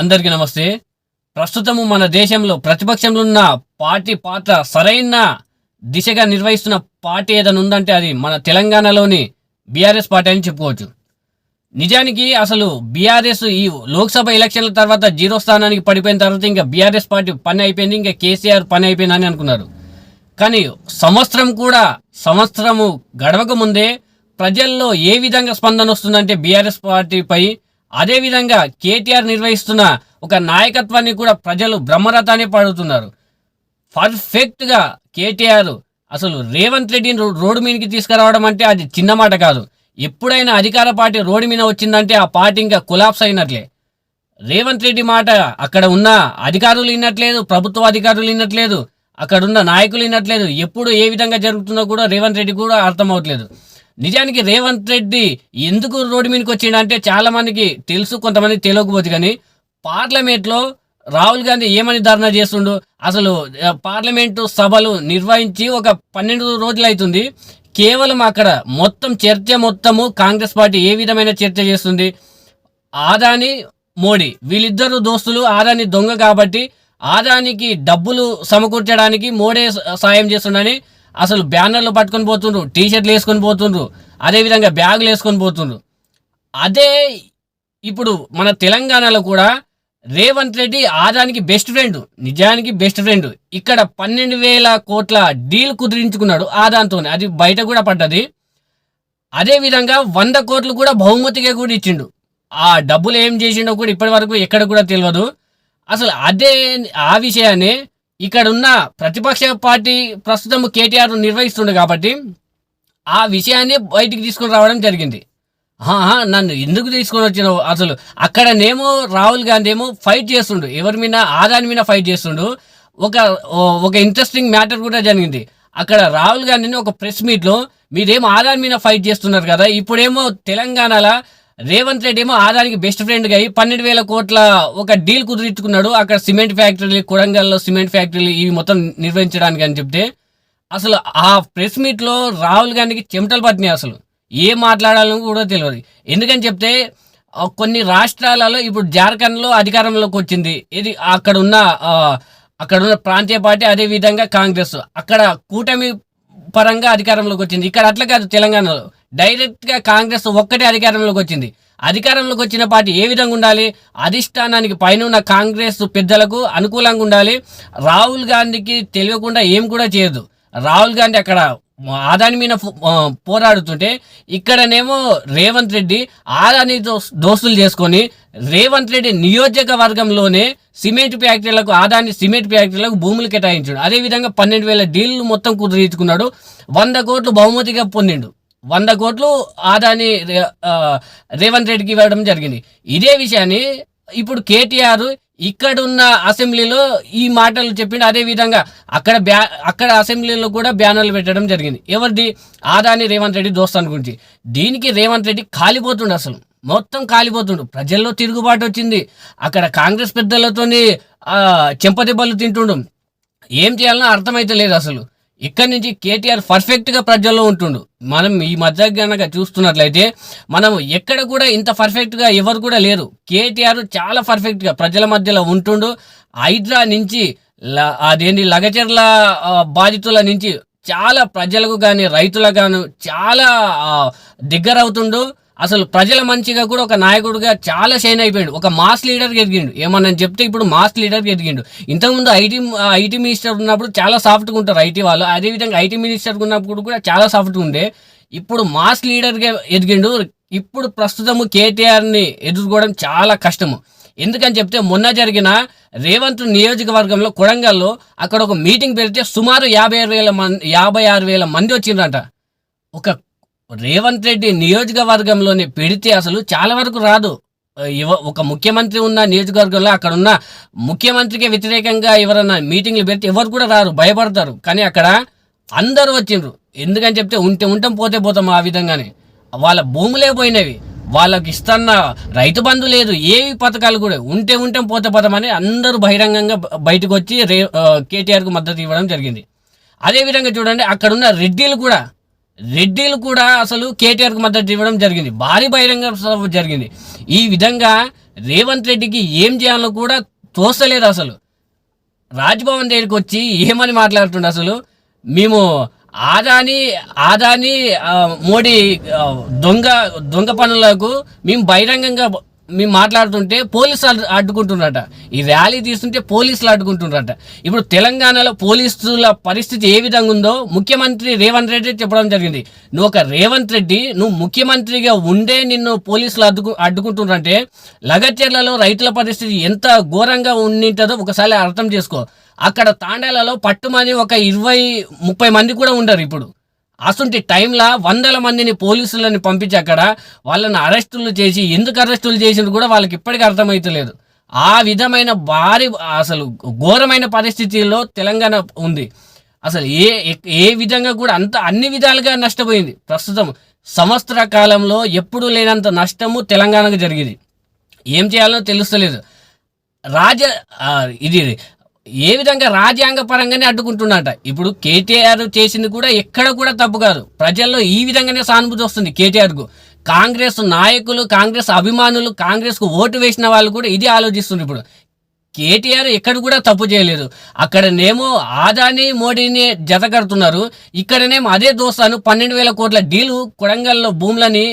అందరికీ నమస్తే. ప్రస్తుతము మన దేశంలో ప్రతిపక్షంలో ఉన్న పార్టీ పాత్ర సరైన దిశగా నిర్వహిస్తున్న పార్టీ ఏదైనా ఉందంటే అది మన తెలంగాణలోని బీఆర్ఎస్ పార్టీ అని చెప్పుకోవచ్చు. నిజానికి అసలు బీఆర్ఎస్ ఈ లోక్సభ ఎలక్షన్ల తర్వాత జీరో స్థానానికి పడిపోయిన తర్వాత ఇంకా బీఆర్ఎస్ పార్టీ పని అయిపోయింది ఇంకా కేసీఆర్ పని అయిపోయిందని అనుకున్నారు. కానీ సంవత్సరం కూడా సంవత్సరము గడవక ముందే ప్రజల్లో ఏ విధంగా స్పందన వస్తుందంటే బీఆర్ఎస్ పార్టీపై అదేవిధంగా కేటీఆర్ నిర్వహిస్తున్న ఒక నాయకత్వాన్ని కూడా ప్రజలు బ్రహ్మరథాన్ని పడుతున్నారు. పర్ఫెక్ట్గా కేటీఆర్ అసలు రేవంత్ రెడ్డిని రోడ్డు మీదకి తీసుకురావడం అంటే అది చిన్న మాట కాదు. ఎప్పుడైనా అధికార పార్టీ రోడ్డు మీద వచ్చిందంటే ఆ పార్టీ ఇంకా కొలాప్స్ అయినట్లే. రేవంత్ రెడ్డి మాట అక్కడ ఉన్న అధికారులు వినట్లేదు ప్రభుత్వ అధికారులు వినట్లేదు అక్కడున్న నాయకులు వినట్లేదు. ఎప్పుడు ఏ విధంగా జరుగుతుందో కూడా రేవంత్ రెడ్డి కూడా అర్థం అవట్లేదు నిజానికి రేవంత్ రెడ్డి ఎందుకు రోడ్డు మీదకి వచ్చిండంటే చాలా మందికి తెలుసు కొంతమంది తెలియకపోతే కానీ పార్లమెంట్లో రాహుల్ గాంధీ ఏమని ధర్నా చేస్తుండు? అసలు పార్లమెంటు సభలు నిర్వహించి ఒక పన్నెండు రోజులు అవుతుంది. కేవలం అక్కడ మొత్తం చర్చ మొత్తము కాంగ్రెస్ పార్టీ ఏ విధమైన చర్చ చేస్తుంది? ఆదాని మోడీ వీళ్ళిద్దరు దోస్తులు ఆదాని దొంగ కాబట్టి ఆదానికి డబ్బులు సమకూర్చడానికి మోడీ సాయం చేస్తుండని అసలు బ్యానర్లు పట్టుకొని పోతుండ్రు టీ షర్ట్లు వేసుకొని పోతుండ్రు అదేవిధంగా బ్యాగులు వేసుకొని పోతుండ్రు. అదే ఇప్పుడు మన తెలంగాణలో కూడా రేవంత్ రెడ్డి ఆదానికి బెస్ట్ ఫ్రెండ్ నిజానికి బెస్ట్ ఫ్రెండ్ ఇక్కడ పన్నెండు వేల కోట్ల డీల్ కుదిరించుకున్నాడు ఆదాంతో అది బయట కూడా పడ్డది. అదే విధంగా వంద కోట్లు కూడా బహుమతిగా కూడా ఇచ్చిండు. ఆ డబ్బులు ఏం చేసిండో కూడా ఇప్పటి వరకు ఎక్కడ కూడా తెలియదు. అసలు అదే ఆ విషయాన్ని ఇక్కడ ఉన్న ప్రతిపక్ష పార్టీ ప్రస్తుతం కేటీఆర్ నిర్వహిస్తుండు కాబట్టి ఆ విషయాన్ని బయటికి తీసుకొని రావడం జరిగింది. నన్ను ఎందుకు తీసుకొని వచ్చినావు? అసలు అక్కడనేమో రాహుల్ గాంధీ ఏమో ఫైట్ చేస్తుండు. ఎవరి మీద ఆదాని మీద ఫైట్ చేస్తుండు. ఒక ఒక ఇంట్రెస్టింగ్ మ్యాటర్ కూడా జరిగింది. అక్కడ రాహుల్ గాంధీని ఒక ప్రెస్ మీట్లో మీరేమో ఆదాని మీద ఫైట్ చేస్తున్నారు కదా ఇప్పుడేమో తెలంగాణలో రేవంత్ రెడ్డి ఏమో ఆదానికి బెస్ట్ ఫ్రెండ్గా అయ్యి పన్నెండు వేల కోట్ల ఒక డీల్ కుదిరించుకున్నాడు. అక్కడ సిమెంట్ ఫ్యాక్టరీలు కొడంగల్లో సిమెంట్ ఫ్యాక్టరీలు ఇవి మొత్తం నిర్వహించడానికి అని చెప్తే అసలు ఆ ప్రెస్ మీట్లో రాహుల్ గాంధీకి చెమటలు పట్టినాయి అసలు. ఏం మాట్లాడాలని కూడా తెలియదు. ఎందుకని చెప్తే కొన్ని రాష్ట్రాలలో ఇప్పుడు జార్ఖండ్లో అధికారంలోకి వచ్చింది. ఇది అక్కడ ఉన్న అక్కడ ఉన్న ప్రాంతీయ పార్టీ అదే విధంగా కాంగ్రెస్. అక్కడ కూటమి పరంగా అధికారంలోకి వచ్చింది. ఇక్కడ అట్లా కాదు తెలంగాణలో. డైరెక్ట్గా కాంగ్రెస్ ఒక్కటే అధికారంలోకి వచ్చింది. అధికారంలోకి వచ్చిన పార్టీ ఏ విధంగా ఉండాలి? అధిష్టానానికి పైన ఉన్న కాంగ్రెస్ పెద్దలకు అనుకూలంగా ఉండాలి. రాహుల్ గాంధీకి తెలియకుండా ఏం కూడా చేయదు. రాహుల్ గాంధీ అక్కడ ఆదాని మీద పోరాడుతుంటే ఇక్కడనేమో రేవంత్ రెడ్డి ఆదాని దోస్తులు చేసుకొని రేవంత్ రెడ్డి నియోజకవర్గంలోనే సిమెంట్ ఫ్యాక్టరీలకు ఆదాని సిమెంట్ ఫ్యాక్టరీలకు భూములు కేటాయించాడు. అదేవిధంగా పన్నెండు వేల డీళ్ళు మొత్తం కుదిరించుకున్నాడు వంద కోట్లు బహుమతిగా పొందిండు. వంద కోట్లు ఆదాని రే- రేవంత్ రెడ్డికి ఇవ్వడం జరిగింది. ఇదే విషయాన్ని ఇప్పుడు కేటీఆర్ ఇక్కడ ఉన్న అసెంబ్లీలో ఈ మాటలు చెప్పిండు. అదే విధంగా అక్కడ బ్యా అక్కడ అసెంబ్లీలో కూడా బ్యానర్లు పెట్టడం జరిగింది. ఎవరిది? ఆదాని రేవంత్ రెడ్డి దోస్తాన్ గురించి. దీనికి రేవంత్ రెడ్డి కాలిపోతుండు అసలు. మొత్తం కాలిపోతుండు. ప్రజల్లో తిరుగుబాటు వచ్చింది. అక్కడ కాంగ్రెస్ పెద్దలతోని ఆ, చెంపదెబ్బలు తింటుండు. ఏం చేయాలనో అర్థమైతే లేదు అసలు. ఇక్కడి నుంచి కేటీఆర్ పర్ఫెక్ట్గా ప్రజల్లో ఉంటుండు. మనం ఈ మధ్య గనక చూస్తున్నట్లయితే మనం ఎక్కడ కూడా ఇంత పర్ఫెక్ట్గా ఎవరు కూడా లేరు. కేటీఆర్ చాలా పర్ఫెక్ట్గా ప్రజల మధ్యలో ఉంటుండు. హైడ్రా నుంచి ల- అదేంటి లగచర్ల బాధితుల నుంచి చాలా ప్రజలకు కానీ రైతులకు గాను చాలా దగ్గర అవుతుండు అసలు ప్రజల మంచిగా కూడా ఒక నాయకుడుగా చాలా షైన్ అయిపోయాడు. ఒక మాస్ లీడర్గా ఎదిగిండు. ఏమన్నా చెప్తే ఇప్పుడు మాస్ లీడర్గా ఎదిగిండు. ఇంతకుముందు ఐటీ ఐటీ మినిస్టర్ ఉన్నప్పుడు చాలా సాఫ్ట్గా ఉంటారు ఐటీ వాళ్ళు. అదేవిధంగా ఐటీ మినిస్టర్ ఉన్నప్పుడు కూడా చాలా సాఫ్ట్గా ఉండే. ఇప్పుడు మాస్ లీడర్గా ఎదిగిండు. ఇప్పుడు ప్రస్తుతము కేటీఆర్ని ఎదుర్కోవడం చాలా కష్టము. ఎందుకని చెప్తే మొన్న జరిగిన రేవంత్ నియోజకవర్గంలో కొడంగల్లో అక్కడ ఒక మీటింగ్ పెడితే సుమారు యాభై ఆరు వేల మంది యాభై ఆరు వేల మంది వచ్చిండ్రంట. ఒక రేవంత్ రెడ్డి నియోజకవర్గంలోనే పెడితే అసలు చాలా వరకు రాదు. ఎవ- ఒక ముఖ్యమంత్రి ఉన్న నియోజకవర్గంలో అక్కడ ఉన్న ముఖ్యమంత్రికి వ్యతిరేకంగా ఎవరన్నా మీటింగ్లు పెడితే ఎవరు కూడా రారు భయపడతారు. కానీ అక్కడ అందరూ వచ్చిండ్రు. ఎందుకని చెప్తే ఉంటే ఉంటాం పోతే పోతాం ఆ విధంగానే. వాళ్ళ భూములే పోయినవి. వాళ్ళకి ఇస్తున్న రైతు బంధు లేదు ఏవి పథకాలు కూడా ఉంటే ఉంటాం పోతే పోతామని అందరూ బహిరంగంగా బయటకు వచ్చి రే కేటీఆర్కు మద్దతు ఇవ్వడం జరిగింది. అదేవిధంగా చూడండి అక్కడున్న రెడ్డిలు కూడా రెడ్డిలు కూడా అసలు కేటీఆర్కు మద్దతు ఇవ్వడం జరిగింది. భారీ బహిరంగ సభ జరిగింది. ఈ విధంగా రేవంత్ రెడ్డికి ఏం చేయాలో కూడా తోస్తలేదు అసలు. రాజ్భవన్ దగ్గరికి వచ్చి ఏమని మాట్లాడుతుండే అసలు? మేము ఆదాని ఆదాని మోడీ దొంగ దొంగ పనులకు మేము బహిరంగంగా మేము మాట్లాడుతుంటే పోలీసులు అడ్డుకుంటున్నారట. ఈ ర్యాలీ తీస్తుంటే పోలీసులు అడ్డుకుంటున్నారట. ఇప్పుడు తెలంగాణలో పోలీసుల పరిస్థితి ఏ విధంగా ఉందో ముఖ్యమంత్రి రేవంత్ రెడ్డి చెప్పడం జరిగింది. నువ్వు ఒక రేవంత్ రెడ్డి నువ్వు ముఖ్యమంత్రిగా ఉండే నిన్ను పోలీసులు అడ్డుకు అడ్డుకుంటున్నారంటే లగచర్లలో రైతుల పరిస్థితి ఎంత ఘోరంగా ఉండింటుందో ఒకసారి అర్థం చేసుకో. అక్కడ తాండాలలో పట్టుమని ఒక ఇరవై ముప్పై మంది కూడా ఉండరు ఇప్పుడు. అసంటి టైంలో వందల మందిని పోలీసులని పంపించి అక్కడ వాళ్ళని అరెస్టులు చేసి ఎందుకు అరెస్టులు చేసింది కూడా వాళ్ళకి ఇప్పటికీ అర్థమవుతలేదు ఆ విధమైన భారీ అసలు ఘోరమైన పరిస్థితుల్లో తెలంగాణ ఉంది. అసలు ఏ ఏ విధంగా కూడా అంత అన్ని విధాలుగా నష్టపోయింది. ప్రస్తుతం సంవత్సర కాలంలో ఎప్పుడూ లేనంత నష్టము తెలంగాణకు జరిగింది. ఏం చేయాలో తెలుస్తలేదు. రాజ ఇది ఏ విధంగా రాజ్యాంగ పరంగానే అడ్డుకుంటున్నట ఇప్పుడు కేటీఆర్ చేసింది కూడా ఎక్కడ కూడా తప్పు కాదు. ప్రజల్లో ఈ విధంగానే సానుభూతి వస్తుంది కేటీఆర్కు. కాంగ్రెస్ నాయకులు కాంగ్రెస్ అభిమానులు కాంగ్రెస్కు ఓటు వేసిన వాళ్ళు కూడా ఇది ఆలోచిస్తున్నారు ఇప్పుడు. కేటీఆర్ ఎక్కడ కూడా తప్పు చేయలేదు. అక్కడనేమో ఆదాని మోడీని జత కడుతున్నారు ఇక్కడనేమో అదే దోస్తాను. పన్నెండు వేల కోట్ల డీలు కొడంగల్లో భూములని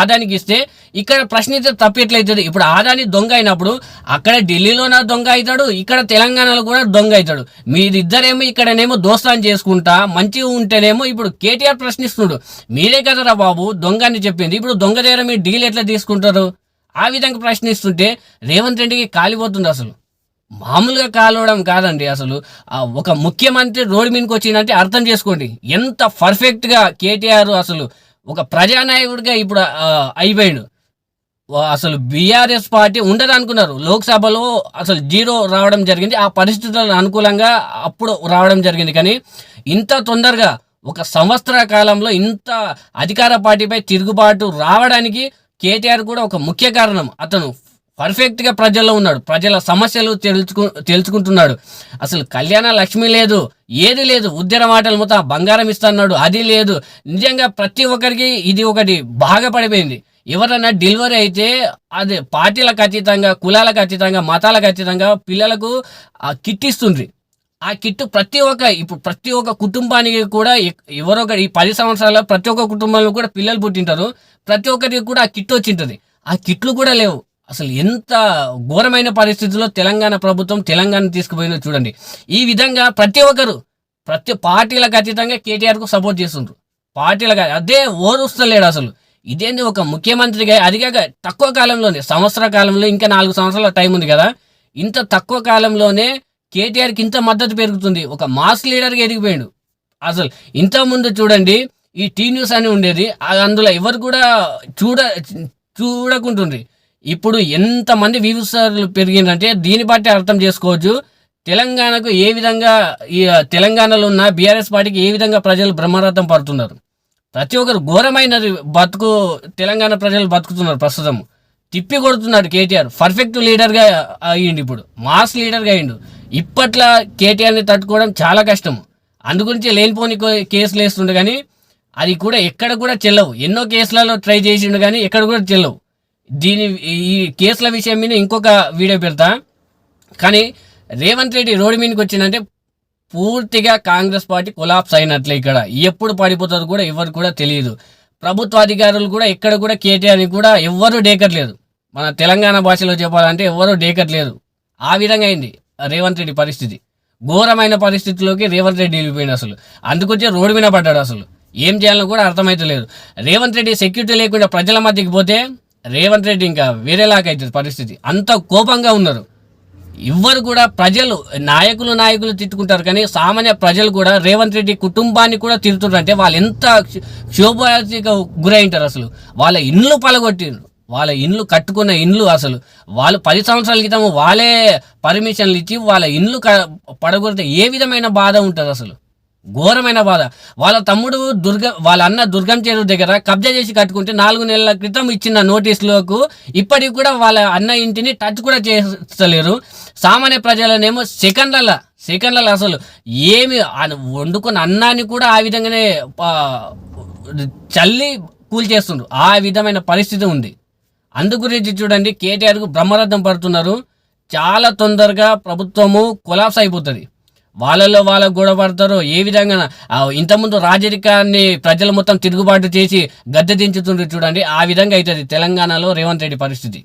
ఆదానికి ఇస్తే ఇక్కడ ప్రశ్నిస్తే తప్పు ఎట్లయితుంది ఇప్పుడు ఆదాని దొంగ అయినప్పుడు అక్కడ ఢిల్లీలోన దొంగ అవుతాడు? ఇక్కడ తెలంగాణలో కూడా దొంగ అవుతాడు. మీరిద్దరేమో ఇక్కడనేమో దోస్తాను చేసుకుంటా మంచిగా ఉంటేనేమో ఇప్పుడు కేటీఆర్ ప్రశ్నిస్తున్నాడు. మీరే కదరా బాబు దొంగ అని చెప్పింది. ఇప్పుడు దొంగ దగ్గర మీరు డీల్ ఎట్లా తీసుకుంటారు? ఆ విధంగా ప్రశ్నిస్తుంటే రేవంత్ రెడ్డికి కాలిపోతుంది అసలు. మామూలుగా కాలవడం కాదండి అసలు. ఒక ముఖ్యమంత్రి రోడ్డు మీదకి వచ్చిందంటే అర్థం చేసుకోండి. ఎంత పర్ఫెక్ట్గా కేటీఆర్ అసలు ఒక ప్రజానాయకుడిగా ఇప్పుడు అయిపోయాడు. అసలు బీఆర్ఎస్ పార్టీ ఉండదు అనుకున్నారు లోక్సభలో అసలు జీరో రావడం జరిగింది. ఆ పరిస్థితులకు అనుకూలంగా అప్పుడు రావడం జరిగింది. కానీ ఇంత తొందరగా ఒక సంవత్సర కాలంలో ఇంత అధికార పార్టీపై తిరుగుబాటు రావడానికి కేటీఆర్ కూడా ఒక ముఖ్య కారణం. అతను పర్ఫెక్ట్గా ప్రజల్లో ఉన్నాడు. ప్రజల సమస్యలు తెలుసుకు తెలుసుకుంటున్నాడు. అసలు కళ్యాణ లక్ష్మి లేదు ఏది లేదు. ఉద్యర మాటలు మొత్తం బంగారం ఇస్తున్నాడు. అది లేదు. నిజంగా ప్రతి ఒక్కరికి ఇది ఒకటి బాగా పడిపోయింది ఎవరైనా డెలివరీ అయితే అది పార్టీలకు అతీతంగా కులాలకు అతీతంగా మతాలకు అతీతంగా పిల్లలకు ఆ కిట్ ఆ కిట్ ప్రతి ఒక్క ఇప్పుడు ప్రతి ఒక్క కుటుంబానికి కూడా ఎవరొక ఈ పది సంవత్సరాల ప్రతి ఒక్క కుటుంబంలో కూడా పిల్లలు పుట్టింటారు. ప్రతి ఒక్కరికి కూడా ఆ కిట్ వచ్చింటది. ఆ కిట్లు కూడా లేవు. అసలు ఎంత ఘోరమైన పరిస్థితుల్లో తెలంగాణ ప్రభుత్వం తెలంగాణ తీసుకుపోయిందో చూడండి. ఈ విధంగా ప్రతి ఒక్కరు ప్రతి పార్టీలకు అతీతంగా కేటీఆర్కు సపోర్ట్ చేస్తుండ్రు. పార్టీలకు అదే ఓరుస్తలేడు అసలు. ఇదేంది ఒక ముఖ్యమంత్రిగా అదిగాక తక్కువ కాలంలోనే సంవత్సర కాలంలో ఇంకా నాలుగు సంవత్సరాల టైం ఉంది కదా. ఇంత తక్కువ కాలంలోనే కేటీఆర్కి ఇంత మద్దతు పెరుగుతుంది. ఒక మాస్ లీడర్గా ఎదిగిపోయాడు. అసలు ఇంతకుముందు ముందు చూడండి ఈ టీ న్యూస్ అని ఉండేది అందులో ఎవరు కూడా చూడ చూడకుంటుండ్రి. ఇప్పుడు ఎంతమంది వ్యూసర్లు పెరిగిందంటే దీన్ని బట్టి అర్థం చేసుకోవచ్చు. తెలంగాణకు ఏ విధంగా ఈ తెలంగాణలో ఉన్న బీఆర్ఎస్ పార్టీకి ఏ విధంగా ప్రజలు బ్రహ్మరథం పడుతున్నారు? ప్రతి ఒక్కరు ఘోరమైనది బతుకు తెలంగాణ ప్రజలు బతుకుతున్నారు ప్రస్తుతం. తిప్పి కొడుతున్నాడు కేటీఆర్. పర్ఫెక్ట్ లీడర్గా అయ్యిండు ఇప్పుడు. మాస్ లీడర్గా అయ్యిండు. ఇప్పట్లో కేటీఆర్ని తట్టుకోవడం చాలా కష్టం. అందుగురించి లేనిపోని కేసులు వేస్తుండే కానీ అది కూడా ఎక్కడ కూడా చెల్లవు. ఎన్నో కేసులలో ట్రై చేసిండు కానీ ఎక్కడ కూడా చెల్లవు. దీని ఈ కేసుల విషయం మీద ఇంకొక వీడియో పెడతా. కానీ రేవంత్ రెడ్డి రోడ్డు మీదకి వచ్చిందంటే పూర్తిగా కాంగ్రెస్ పార్టీ కొలాప్స్ అయినట్లే ఇక్కడ. ఎప్పుడు పడిపోతుందో కూడా ఎవరు కూడా తెలియదు. ప్రభుత్వ అధికారులు కూడా ఎక్కడ కూడా కేటీఆర్ని కూడా ఎవ్వరూ డేకట్లేదు. మన తెలంగాణ భాషలో చెప్పాలంటే ఎవ్వరూ డేకట్లేదు. ఆ విధంగా అయింది రేవంత్ రెడ్డి పరిస్థితి. ఘోరమైన పరిస్థితిలోకి రేవంత్ రెడ్డి వెళ్ళిపోయింది అసలు. అందుకొచ్చే రోడ్డు మీద పడ్డాడు అసలు. ఏం చేయాలో కూడా అర్థమైతలేదు. రేవంత్ రెడ్డి సెక్యూరిటీ లేకుండా ప్రజల మధ్యకి పోతే రేవంత్ రెడ్డి ఇంకా వేరేలాగా అవుతుంది పరిస్థితి. అంత కోపంగా ఉన్నారు. ఎవ్వరు కూడా ప్రజలు నాయకులు నాయకులు తిట్టుకుంటారు కానీ సామాన్య ప్రజలు కూడా రేవంత్ రెడ్డి కుటుంబాన్ని కూడా తిడుతుంటారు అంటే వాళ్ళు ఎంత క్ష- గురైంటారు అసలు. వాళ్ళ ఇండ్లు పలగొట్టిండ్రు. వాళ్ళ ఇండ్లు కట్టుకున్న ఇండ్లు అసలు. వాళ్ళు పది సంవత్సరాల క్రితం వాళ్ళే పర్మిషన్లు ఇచ్చి వాళ్ళ ఇండ్లు క- పడగొడితే ఏ విధమైన బాధ ఉంటుంది అసలు? ఘోరమైన బాధ. వాళ్ళ తమ్ముడు దుర్గ వాళ్ళ అన్న దుర్గం చెరువు దగ్గర కబ్జా చేసి కట్టుకుంటే నాలుగు నెలల క్రితం ఇచ్చిన నోటీసులకు ఇప్పటికి కూడా వాళ్ళ అన్న ఇంటిని టచ్ కూడా చేస్తలేరు. సామాన్య ప్రజలనేమో సెకండ్లలో సెకండ్లలో అసలు ఏమి వండుకున్న అన్నాన్ని కూడా ఆ విధంగానే చల్లి కూల్చేస్తుండ్రు ఆ విధమైన పరిస్థితి ఉంది. అందు గురించి చూడండి కేటీఆర్కు బ్రహ్మరథం పడుతున్నారు. చాలా తొందరగా ప్రభుత్వము కొలాప్స్ అయిపోతుంది. వాళ్ళలో వాళ్ళకు గొడవపడతారు ఏ విధంగా ఇంతకుముందు రాజరికాన్ని ప్రజలు మొత్తం తిరుగుబాటు చేసి గద్దె దించుతుండ్రు చూడండి ఆ విధంగా అవుతుంది తెలంగాణలో రేవంత్ రెడ్డి పరిస్థితి.